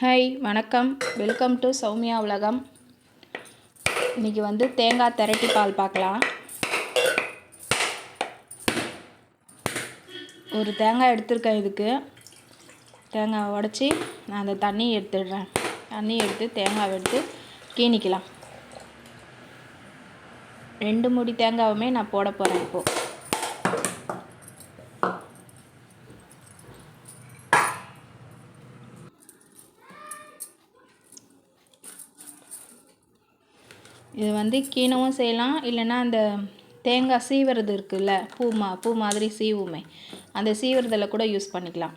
Hi வணக்கம். Welcome to Soumya உலகம் இன்றைக்கி வந்து தேங்காய் திரட்டி பால் பார்க்கலாம். ஒரு தேங்காய் எடுத்திருக்கேன் இதுக்கு. தேங்காய் உடச்சி நான் அந்த தண்ணி எடுத்துடுறேன். தண்ணி எடுத்து தேங்காய் எடுத்து கீணிக்கலாம் ரெண்டு முடி தேங்காவுமே நான் போட போகிறேன் இப்போது இது வந்து கீணவும் செய்யலாம். இல்லைன்னா அந்த தேங்காய் சீவுறது இருக்குல்ல பூ மா பூ மாதிரி சீவுமே அந்த சீவுறதில் கூட யூஸ் பண்ணிக்கலாம்.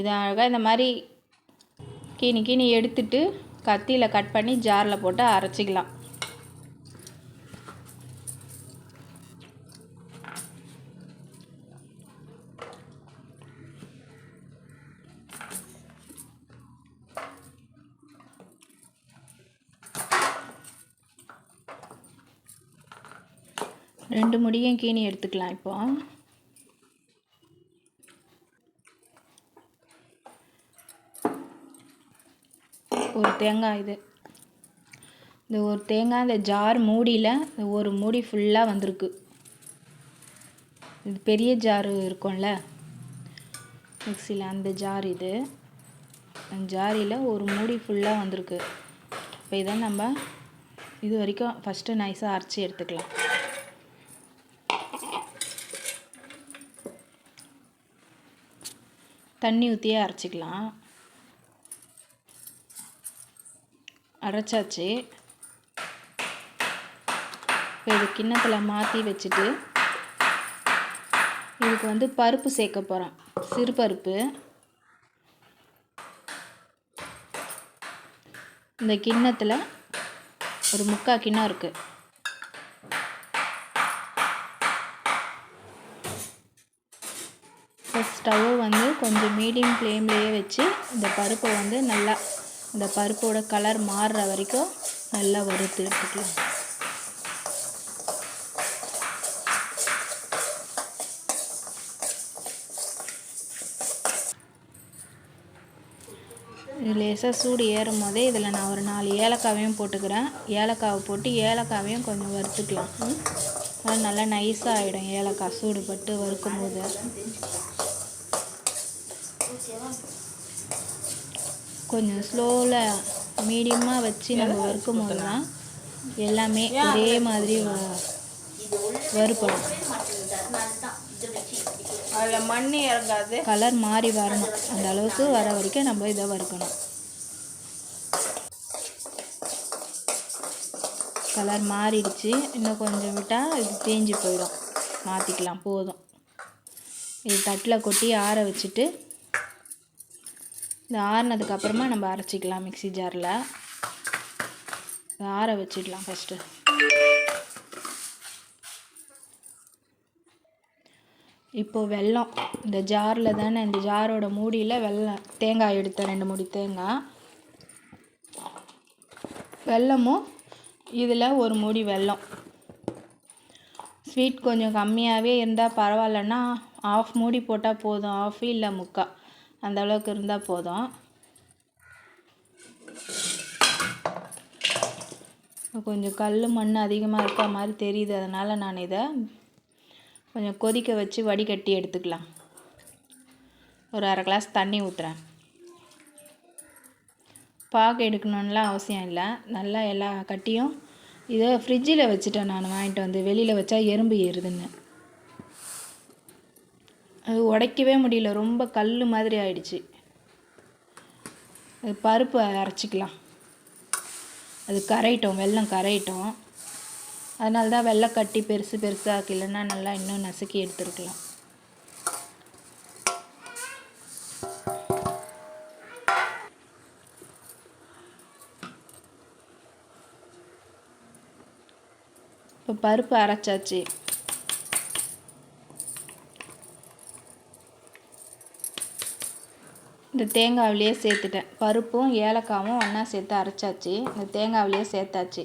இது அழகாக இந்த மாதிரி கீனி கீனி எடுத்துட்டு கத்தியில் கட் பண்ணி ஜாரில் போட்டு அரைச்சிக்கலாம். ரெண்டு முடியும் கீனி எடுத்துக்கலாம் இப்போ. ஒரு தேங்காய் இது. இந்த ஒரு தேங்காய் இந்த ஜார் மூடியில் ஒரு மூடி ஃபுல்லாக வந்திருக்கு. இது பெரிய ஜாரு இருக்கும்ல. மிக்சியில் அந்த ஜார் இது. அந்த ஜாரியில் ஒரு மூடி ஃபுல்லாக வந்திருக்கு. இப்போ இதை நம்ம இது வரைக்கும் ஃபஸ்ட்டு நைஸாக அரைச்சி எடுத்துக்கலாம். தண்ணி ஊற்றியே அரைச்சிக்கலாம். அரைச்சாச்சு. இப்போ இது கிண்ணத்தில் மாற்றி வச்சுட்டு இதுக்கு வந்து பருப்பு சேர்க்க போகிறோம் சிறு பருப்பு. இந்த கிண்ணத்தில் ஒரு முக்கால் கிண்ணம் இருக்குது ஸ்டவ்வை வந்து கொஞ்சம் மீடியம் ஃப்ளேம்லேயே வச்சு இந்த பருப்பை வந்து நல்லா இந்த பருப்போட கலர் மாறுற வரைக்கும் நல்லா வறுத்து எடுத்துக்கலாம். லேசாக சூடு ஏறும் போதே இதில் நான் ஒரு நாலு ஏலக்காவையும் போட்டுக்கிறேன். ஏலக்காவை போட்டு ஏலக்காவையும் கொஞ்சம் வறுத்துக்கலாம். அது நல்லா நைஸாக ஆகிடும் ஏலக்காய் சூடு பட்டு வறுக்கும் போது கொஞ்சம் ஸ்லோவில் மீடியமாக வச்சு நம்ம வறுக்கும் போது தான் எல்லாமே ஒரே மாதிரி வறுப்படும் அதில் மண் இறங்காது. கலர் மாறி வரணும். அந்த அளவுக்கு வர வரைக்கும் நம்ம இதை வறுக்கணும். கலர் மாறிடுச்சு. இன்னும் கொஞ்சம் விட்டால் இது தேஞ்சு போயிடும். மாற்றிக்கலாம் போதும். இது தட்டில் கொட்டி ஆற வச்சுட்டு இது ஆறுனதுக்கப்புறமா நம்ம அரைச்சிக்கலாம் மிக்சி ஜாரில். ஆற வச்சிடலாம் ஃபஸ்ட்டு இப்போது வெல்லம். இந்த ஜாரில் தானே இந்த ஜாரோட மூடியில் வெல்லம் தேங்காய் எடுத்தேன் ரெண்டு மூடி தேங்காய். வெல்லமும் இதில் ஒரு மூடி வெல்லம். ஸ்வீட் கொஞ்சம் கம்மியாகவே இருந்தால் பரவாயில்லன்னா ஆஃப் மூடி போட்டால் போதும் ஆஃப் இல்லை முக்கால் அந்த அளவுக்கு இருந்தால் போதும். கொஞ்சம் கல் மண் அதிகமாக இருக்க மாதிரி தெரியுது. அதனால் நான் இதை கொஞ்சம் கொதிக்க வச்சு வடிகட்டி எடுத்துக்கலாம். ஒரு அரை கிளாஸ் தண்ணி ஊற்றுறேன் பாக்கு எடுக்கணும்லாம் அவசியம் இல்லை. நல்லா எல்லா கட்டியும் இதை ஃப்ரிட்ஜில் வச்சுட்டேன் நான் வாங்கிட்டு வந்து. வெளியில் வச்சா எறும்பு ஏறுதுன்னு. அது உடைக்கவே முடியல. ரொம்ப கல் மாதிரி ஆயிடுச்சு. அது பருப்பு அரைச்சிக்கலாம். அது கரையிட்டோம். வெள்ளம் கரையிட்டோம். அதனால தான் வெள்ளை கட்டி பெருசு பெருசாக இல்லைன்னா நல்லா இன்னும் நசுக்கி எடுத்துருக்கலாம். இப்போ பருப்பு அரைச்சாச்சு. இந்த தேங்காவிலேயே சேர்த்துட்டேன். பருப்பும் ஏலக்காவும் ஒன்றா சேர்த்து அரைச்சாச்சு. இந்த தேங்காவிலேயே சேர்த்தாச்சு.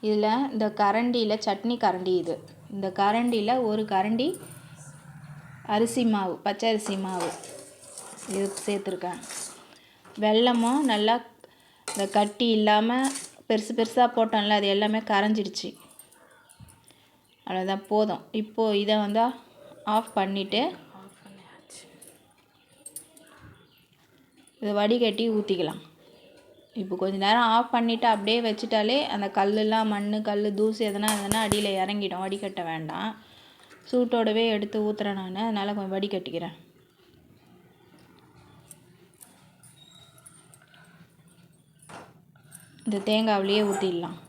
இதில் இந்த கரண்டியில் சட்னி கரண்டி இது. இந்த கரண்டியில் ஒரு கரண்டி அரிசி மாவு பச்சை அரிசி மாவு இது சேர்த்துருக்கேன். வெல்லமும் நல்லா இந்த கட்டி இல்லாமல் பெருசு பெருசாக போட்டோம்ல அது எல்லாமே கரைஞ்சிடுச்சு. அவ்வளோதான் போதும். இப்போது இதை வந்து ஆஃப் பண்ணிவிட்டு இதை வடிகட்டி ஊற்றிக்கலாம் இப்போ கொஞ்ச நேரம் ஆஃப் பண்ணிவிட்டு அப்படியே வச்சுட்டாலே அந்த கல்லெலாம் மண் கல் தூசு எதனா எதனா அடியில் இறங்கிடும். வடிகட்ட வேண்டாம். சூட்டோடவே எடுத்து ஊற்றுறேன் நான். அதனால் கொஞ்சம் வடிகட்டிக்கிறேன். இந்த தேங்காவிலேயே ஊற்றிடலாம் நான்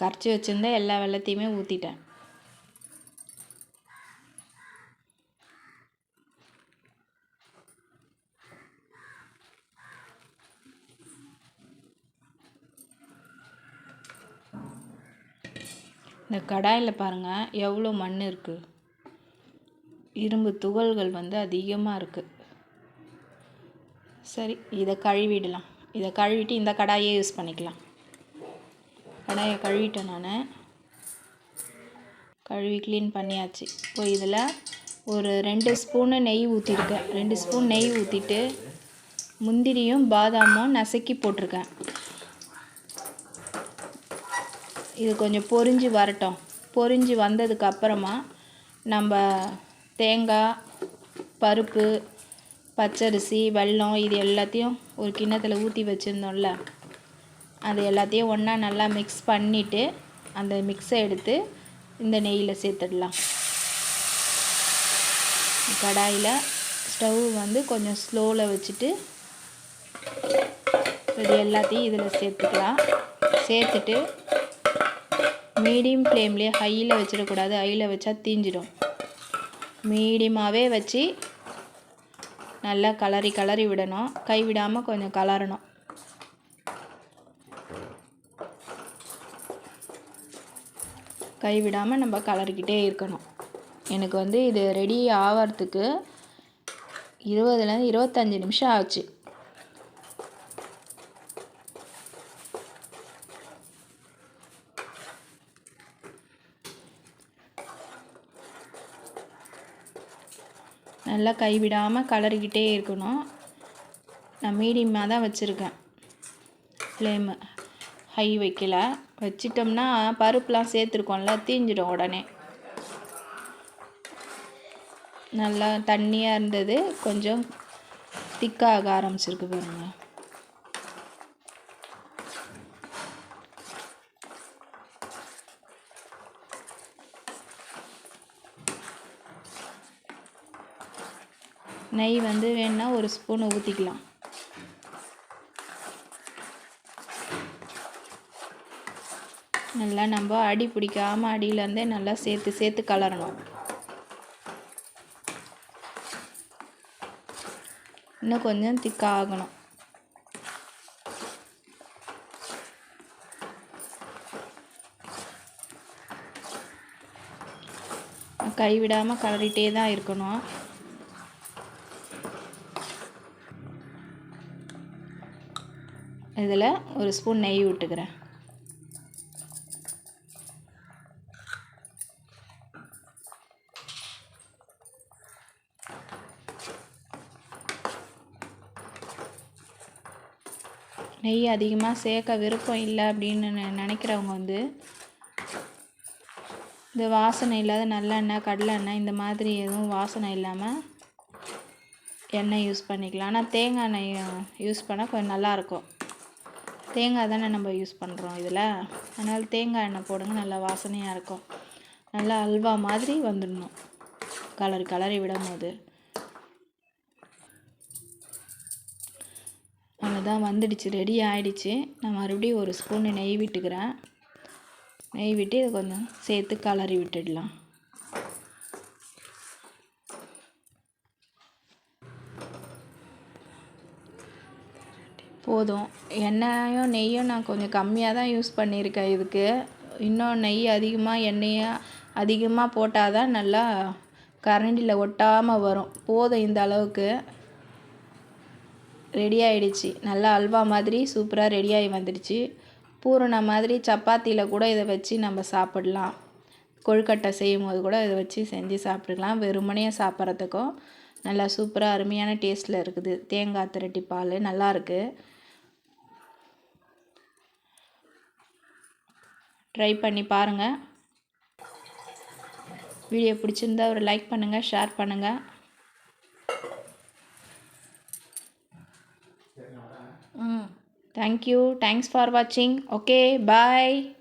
கரைச்சி வச்சுருந்த எல்லா வெள்ளத்தையுமே ஊற்றிட்டேன் இந்த கடாயில் பாருங்கள் எவ்வளோ மண் இருக்குது இரும்பு துகள்கள் வந்து அதிகமாக இருக்குது சரி இதை கழுவிடலாம். இதை கழுவிட்டு இந்த கடாயே யூஸ் பண்ணிக்கலாம். கடாயை கழுவிட்டேன் நான். கழுவி க்ளீன் பண்ணியாச்சு. இப்போ இதில் ஒரு ரெண்டு ஸ்பூனு நெய் ஊற்றிருக்கேன் ரெண்டு ஸ்பூன் நெய் ஊற்றிட்டு முந்திரியும் பாதாமும் நசுக்கி போட்டிருக்கேன். இது கொஞ்சம் பொரிஞ்சு வரட்டும். பொரிஞ்சு வந்ததுக்கு அப்புறமா நம்ம தேங்காய் பருப்பு பச்சரிசி வெல்லம் இது எல்லாத்தையும் ஒரு கிண்ணத்தில் ஊற்றி வச்சுருந்தோம்ல. அது எல்லாத்தையும் ஒன்றா நல்லா மிக்ஸ் பண்ணிவிட்டு அந்த மிக்ஸை எடுத்து இந்த நெய்யில் சேர்த்துடலாம். கடாயில் ஸ்டவ் வந்து கொஞ்சம் ஸ்லோவில் வச்சுட்டு இது எல்லாத்தையும் இதில் சேர்த்துக்கலாம். சேர்த்துட்டு மீடியம் ஃப்ளேம்லேயே ஹையில் வச்சிடக்கூடாது. ஹையில் வச்சா தீஞ்சிடும். மீடியமாகவே வச்சு நல்லா கலரி கலரி விடணும். கை விடாமல் கொஞ்சம் கலரணும் கைவிடாமல் நம்ம கலரிக்கிட்டே இருக்கணும். எனக்கு வந்து இது ரெடி ஆகிறதுக்கு இருபதுலேருந்து இருபத்தஞ்சி நிமிஷம் ஆச்சு. நல்லா கைவிடாமல் கலரிக்கிட்டே இருக்கணும். நான் மீடியமாக தான் வச்சுருக்கேன். ஃப்ளேமு ஹை வைக்கல. வச்சிட்டோம்னா பருப்புலாம் சேர்த்துருக்கோம்ல தீஞ்சிடும் உடனே. நல்லா தண்ணியாக இருந்தது. கொஞ்சம் திக்காக ஆரம்பிச்சிருக்கு பாருங்க. நெய் வந்து வேணுன்னா ஒரு ஸ்பூன் ஊற்றிக்கலாம் நல்லா நம்ம அடி பிடிக்காமல் அடியிலேருந்தே நல்லா சேர்த்து சேர்த்து கலரணும். இன்னும் கொஞ்சம் திக்காக ஆகணும். கைவிடாமல் கலரிட்டே தான் இருக்கணும். இதில் ஒரு ஸ்பூன் நெய் விட்டுக்கிறேன். நெய் அதிகமாக சேர்க்க விருப்பம் இல்லை அப்படின்னு நெ- நினைக்கிறவங்க வந்து இந்த வாசனை இல்லாத நல்லெண்ணெய் கடலெண்ணெய் இந்த மாதிரி எதுவும் வாசனை இல்லாமல் எண்ணெய் யூஸ் பண்ணிக்கலாம். ஆனால் தேங்காய் எண்ணெய் யூஸ் பண்ணால் கொஞ்சம் நல்லாயிருக்கும் தேங்காய் தானே நம்ம யூஸ் பண்ணுறோம் இதில். அதனால் தேங்காய் எண்ணெய் போடுங்க நல்லா வாசனையாக இருக்கும். நல்லா அல்வா மாதிரி வந்துடணும். கலர் கலரி விடும் போது அதான் வந்துடுச்சு ரெடி ஆகிடுச்சு நான் மறுபடியும் ஒரு ஸ்பூன் நெய் விட்டுக்கிறேன். நெய் விட்டு இதை கொஞ்சம் சேர்த்து கலரி விட்டுடலாம். போதும். எண்ணெயும் நெய்யும் நான் கொஞ்சம் கம்மியாக தான் யூஸ் பண்ணியிருக்கேன் இதுக்கு. இன்னும் நெய் அதிகமாக எண்ணெயை அதிகமாக போட்டால் தான் நல்லா கரண்டியில் ஒட்டாமல் வரும். போதும் இந்த அளவுக்கு. ரெடி ஆகிடுச்சு நல்லா அல்வா மாதிரி சூப்பராக ரெடியாகி வந்துடுச்சு. பூரண மாதிரி சப்பாத்தியில் கூட இதை வச்சு நம்ம சாப்பிடலாம். கொழுக்கட்டை செய்யும் போது கூட இதை வச்சு செஞ்சு சாப்பிட்டுக்கலாம். வெறுமனையாக சாப்பிட்றதுக்கும் நல்லா சூப்பராக அருமையான டேஸ்ட்டில் இருக்குது. தேங்காய் திரட்டி பால் நல்லாயிருக்கு ட்ரை பண்ணி பாருங்கள் வீடியோ பிடிச்சிருந்தா ஒரு லைக் பண்ணுங்கள் ஷேர் பண்ணுங்கள் Thank you. Thanks for watching. Okay, bye.